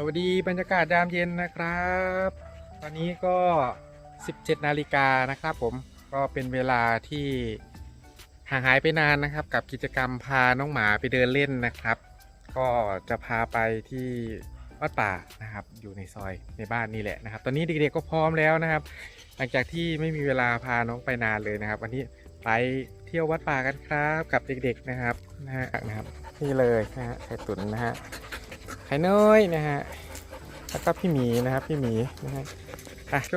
สวัสดีบรรยากาศยามเย็นนะครับ ตอนนี้ก็ 17 นาฬิกานะครับผมก็เป็นเวลาที่ห่างหายไปนานนะครับ กับกิจกรรมพาน้องหมาไปเดินเล่นนะครับ ก็จะพาไปที่วัดป่านะครับ อยู่ในซอยในบ้านนี่แหละนะครับ ตอนนี้เด็กๆก็พร้อมแล้วนะครับ หลังจากที่ไม่มีเวลาพาน้องไปนานเลยนะครับ วันนี้ไปเที่ยววัดป่ากันครับกับเด็กๆนะครับนะฮะนะครับนี่เลยนะฮะไข่ตุ๋นนะฮะ ไข่น้อยนะฮะแล้วก็พี่หมีนะครับพี่หมีนะฮะอะโจ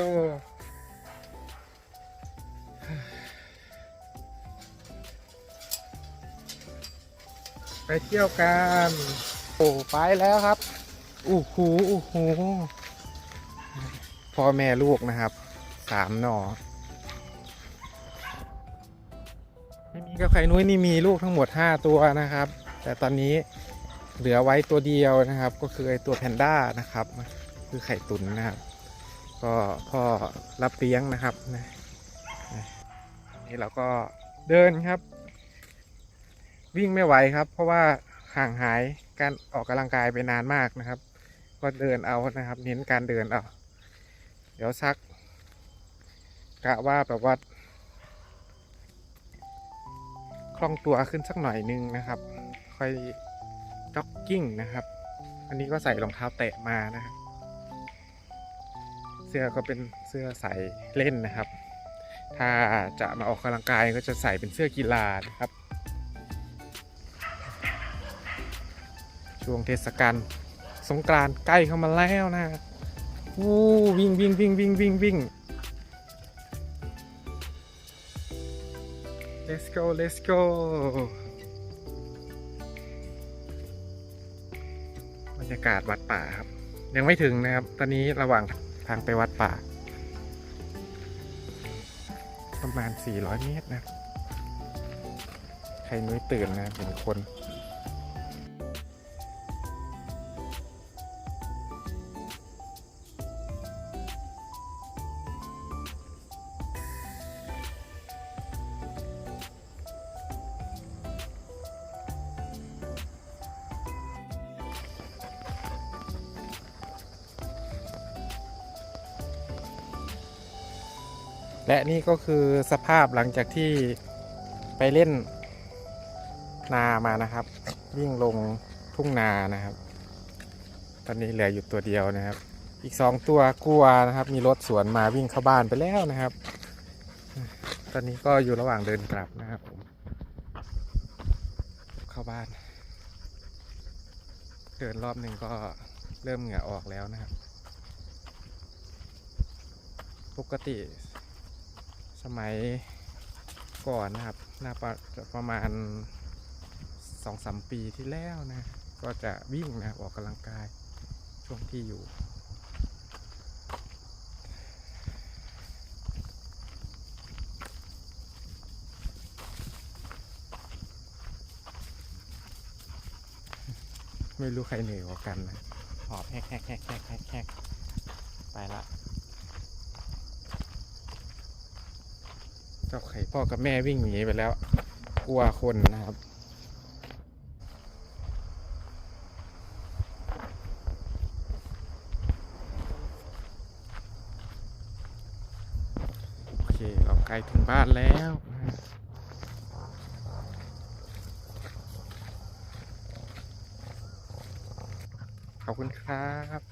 ไปเที่ยวกันโอ้ไปแล้วครับอู้หูอู้หูพ่อแม่ลูกนะครับสามหน่อไม่มีกับไข่นุ้ยนี่มีลูกทั้งหมด5ตัวนะครับ แต่ตอนนี้ เหลือไว้ตัวเดียวนะครับ ก็คือไอตัวแพนด้านะครับ คือไข่ตุ๋นนะครับ ก็พ่อรับเลี้ยงนะครับนะนี่เราก็เดินครับ วิ่งไม่ไหวครับ เพราะว่าห่างหายการออกกำลังกายไปนานมากนะครับ ก็เดินเอานะครับ เน้นการเดินเอาเดี๋ยวสักกะว่าแบบว่าคล่องตัวขึ้นสักหน่อยนึงนะครับ ค่อย จ็อกกิ้งนะครับ อันนี้ก็ใส่รองเท้าแตะมานะครับเสื้อก็เป็นเสื้อใส่เล่นนะครับ ถ้าจะมาออกกำลังกายก็จะใส่เป็นเสื้อกีฬานะครับ ช่วงเทศกาลสงกรานต์ใกล้เข้ามาแล้วนะวู้วิ่งวิ่งวิ่งวิ่งวิ่งวิ่ง let's go let's go ยากาศวัดป่าครับ ยังไม่ถึงนะครับ ตอนนี้ระหว่างทางไปวัดป่า ประมาณ 400 เมตรนะ ใครนุ้ยตื่นนะเห็นคน และนี่ก็คือสภาพหลังจากที่ไปเล่นนามานะครับ วิ่งลงทุ่งนานะครับ ตอนนี้เหลืออยู่ตัวเดียวนะครับ อีกสองตัวกลัวนะครับ มีรถสวนมาวิ่งเข้าบ้านไปแล้วนะครับ ตอนนี้ก็อยู่ระหว่างเดินกลับนะครับผมเข้าบ้าน เดินรอบหนึ่งก็เริ่มเหงื่อออกแล้วนะครับ ปกติ สมัยก่อนนะครับน่าจะประมาณสองสามปีที่แล้วนะ ก็จะวิ่งนะออกกำลังกายช่วงที่อยู่ ไม่รู้ใครเหนื่อยกว่ากันนะ หอบแฮกแฮกแฮกแฮกแฮกแฮกไปละ เจ้าไข่พ่อกับแม่วิ่งหนีไปแล้ว กลัวคนนะครับ โอเค เราใกล้ถึงบ้านแล้วขอบคุณครับ